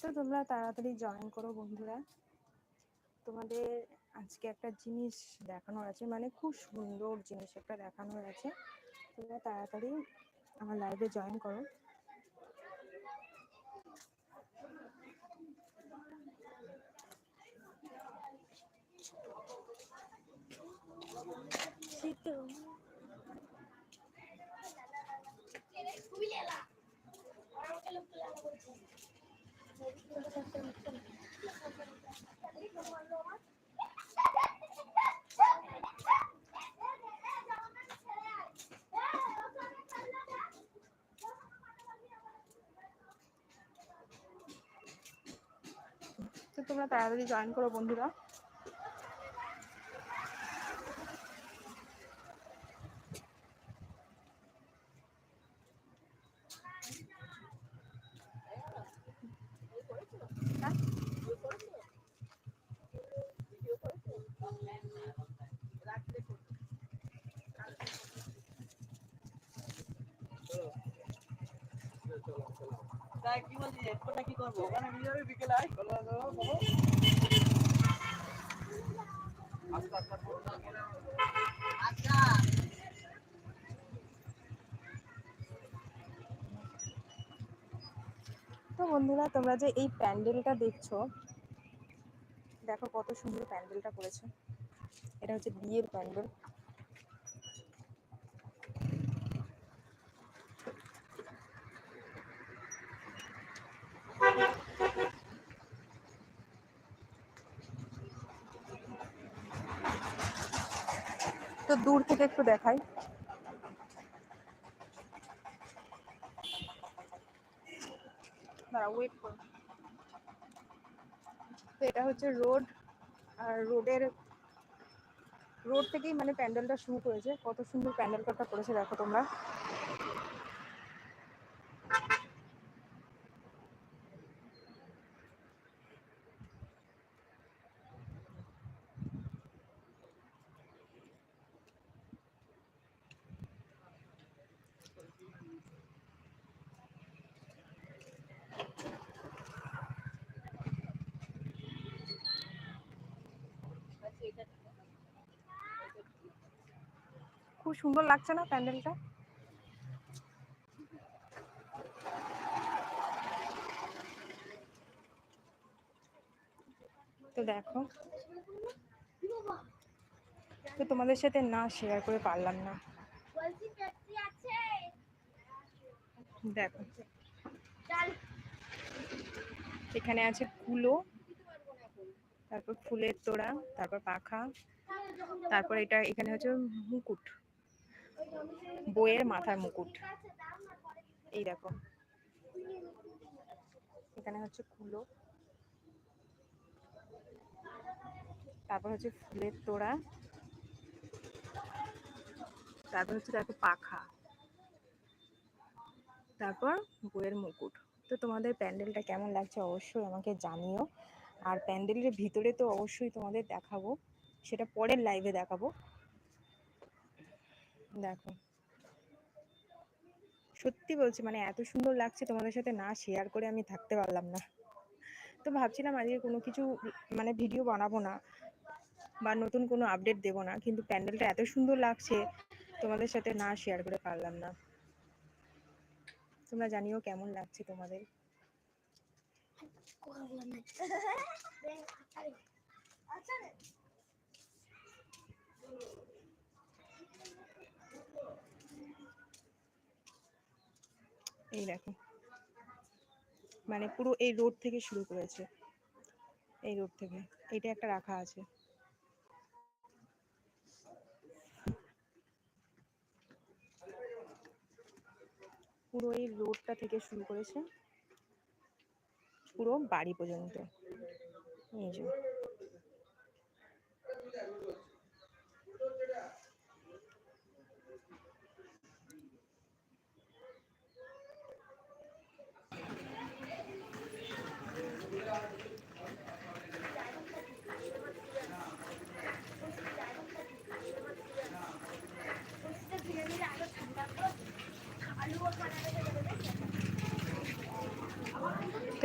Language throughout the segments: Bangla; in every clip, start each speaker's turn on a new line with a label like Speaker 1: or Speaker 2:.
Speaker 1: তোমরা তাড়াতাড়ি জয়েন করো বন্ধুরা। তোমাদের আজকে একটা জিনিস দেখানোর আছে মানে খুব সুন্দর জিনিস একটা দেখানোর আছে। তোমরা তাড়াতাড়ি আমার লাইভে জয়েন করো। তো তোমরা তাড়াতাড়ি জয়েন করো বন্ধুরা। তো বন্ধুরা, তোমরা যে এই প্যান্ডেলটা দেখছ, দেখো কত সুন্দর প্যান্ডেলটা করেছে। এটা হচ্ছে বিয়ের প্যান্ডেল। তো দূর থেকে একটু দেখাই। দাঁড়া ওয়েট তো এটা হচ্ছে রোড, আর রোডের, রোড থেকেই মানে প্যান্ডেলটা শুরু করেছে। কত সুন্দর প্যান্ডেল করেছে দেখো তোমরা। খুব সুন্দর লাগছে না প্যান্ডেলটা? তো দেখো। তো তোমাদের সাথে না শেয়ার করে পারলাম না। দেখো। এখানে আছে কুলো, তারপর ফুলের তোড়া, তারপর পাখা, তারপর এটা এখানে হচ্ছে মুকুট। বইয়ের মাথার মুকুট। এই দেখো। এখানে হচ্ছে কুলো। তারপর হচ্ছে ফুলের তোড়া। তারপর হচ্ছে দেখো পাখা। তারপর বইয়ের মুকুট। তো তোমাদের প্যান্ডেলটা কেমন লাগছে অবশ্যই আমাকে জানিও। আর প্যান্ডেলের ভিতরে তো অবশ্যই তোমাদের দেখাবো। সেটা পরের লাইভে দেখাবো। দেখো। সত্যি বলছি মানে এত সুন্দর লাগছে তোমাদের সাথে না শেয়ার করে আমি থাকতে পারলাম না। তো ভাবছিলাম আজকে কোনো কিছু মানে ভিডিও বানাবো না বা নতুন কোনো আপডেট দেবো না, কিন্তু প্যান্ডেলটা এত সুন্দর লাগছে, তোমাদের সাথে না শেয়ার করে পারলাম না। তোমরা জানিও কেমন লাগছে তোমাদের। এই দেখো। মানে পুরো এই রোড থেকে শুরু করেছে। এই রোড থেকে। এইটা একটা রাখা আছে। পুরো এই রোডটা থেকে শুরু করেছে। পুরো বাড়ি পর্যন্ত। এই যে।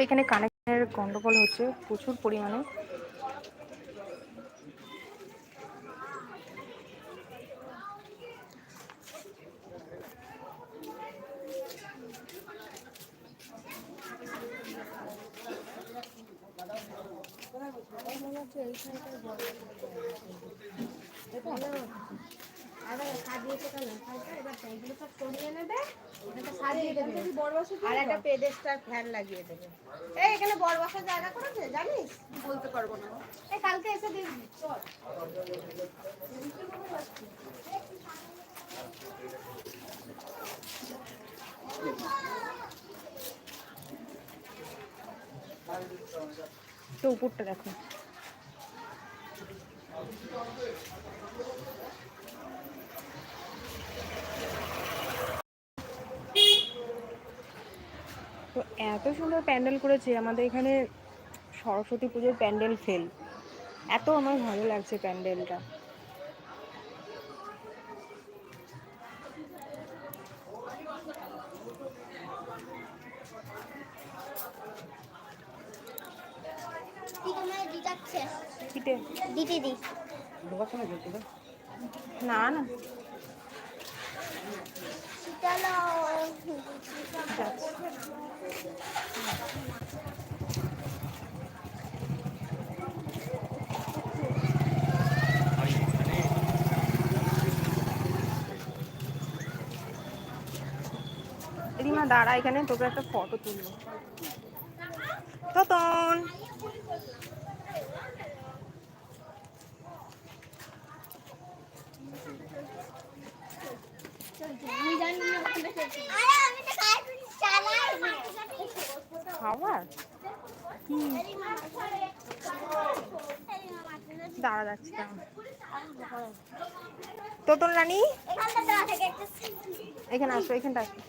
Speaker 1: এখানে কানেকশনের গন্ডগোল হচ্ছে প্রচুর পরিমাণে।
Speaker 2: আর একটা পেডেস্টার ফ্যান লাগিয়ে দেবে। এই এখানে বড় বসার জায়গা করেছে জানিস? বলতে পারব না। এই কালকে এসে দিয়ে দিবি, চল।
Speaker 1: তো উপরটা দেখো। এত সুন্দর প্যান্ডেল করেছে আমাদের এখানে সরস্বতী পুজোর প্যান্ডেল ফেল। এত আমার ভালো লাগছে প্যান্ডেলটা। না না। যাচ্ছি। রিমা দাঁড়া এখানে তোকে একটা ফটো তুলবো। ততন।
Speaker 2: আমি জানি না ওখানে আরে আমি তো কার্টুন চালাই
Speaker 1: খাবার দাঁড়া যাচ্ছি তোতন
Speaker 2: একটা
Speaker 1: এখানে আসো, এখানটা আসো।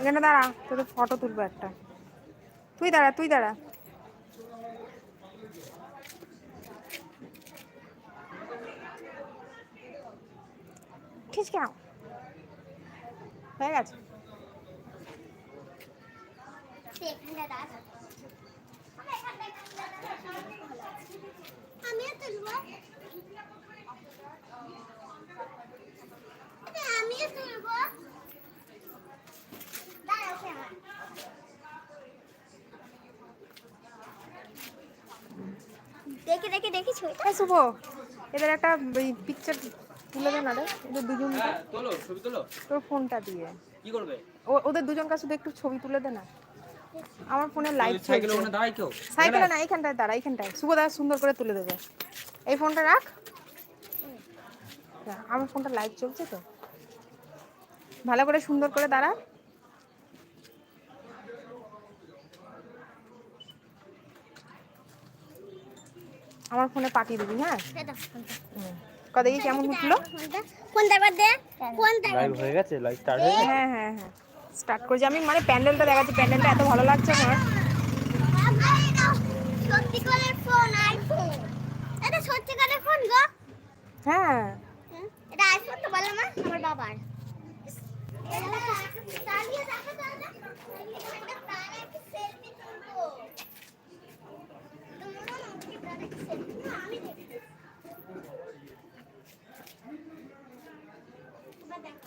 Speaker 1: এখানে দাঁড়া, তোদের ফটো তুলবো একটা। তুই দাঁড়া তুই দাঁড়া। ঠিক কেন? হয়ে গেছে।
Speaker 2: দেখি দেখি দেখি ছবি
Speaker 1: শুভ এদের একটা পিকচার তুলে দে না রে এদের দুজন
Speaker 3: হ্যাঁ তোলো ছবি তোলো।
Speaker 1: তোর ফোনটা দিয়ে।
Speaker 3: কি করবে?
Speaker 1: ওদের দুজন কাছে শুধু একটু ছবি তুলে দে না। আমার ফোনে লাইট
Speaker 3: সাইকেল ওখানে দাঁড়াই কেউ?
Speaker 1: সাইকেলে না এইখানটায় দাঁড়া এইখানটায়। শুভ দাদা সুন্দর করে তুলে দেবে। এই ফোনটা রাখ। হ্যাঁ, আমার ফোনটা লাইট চলছে তো। ভালো করে সুন্দর করে দাঁড়া। আমার ফোনে পাঠিয়ে দিবি হ্যাঁ? কত দেখি কেমন উঠল?
Speaker 2: কোনটা কোনটা?
Speaker 3: লাইভ হয়ে গেছে? লাইভ স্টার্ট হয়ে
Speaker 1: হ্যাঁ হ্যাঁ হ্যাঁ। স্টার্ট করেছি। আমি মানে প্যান্ডেলটা দেখাচ্ছি। প্যান্ডেলটা এত ভালো লাগছে আমার।
Speaker 2: সত্যিকারের ফোন আইফোন এটা সত্যিকারের ফোন গো
Speaker 1: হ্যাঁ।
Speaker 2: এটা আইফোন তো বলো মা আমার বাবার সেলফি তুলবো আমি দেখি এবার দেখো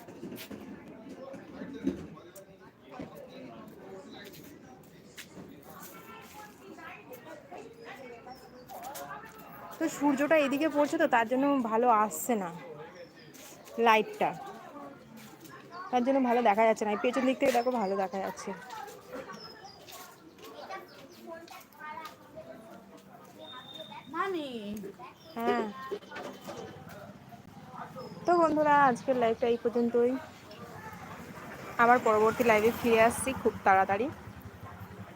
Speaker 1: তো সূর্যটা এদিকে পড়ছে তো তার জন্য ভালো আসছে না লাইটটা তার জন্য ভালো দেখা যাচ্ছে না। এই পেছন দিক থেকে দেখো ভালো দেখা যাচ্ছে। হ্যাঁ। তো বন্ধুরা, আজকের লাইভটা এই পর্যন্তই। আবার পরবর্তী লাইভে ফিরে আসছি খুব তাড়াতাড়ি।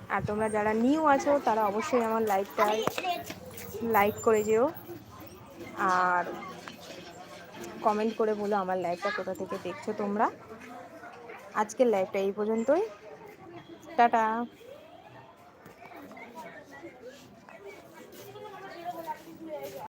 Speaker 1: আর তোমরা যারা নিউ আছো, তারা অবশ্যই আমার লাইভটায় লাইক করে যেও। আর কমেন্ট করে বলো আমার লাইভটা কোথা থেকে দেখছ তোমরা। আজকের লাইভটা এই পর্যন্তই। টাটা।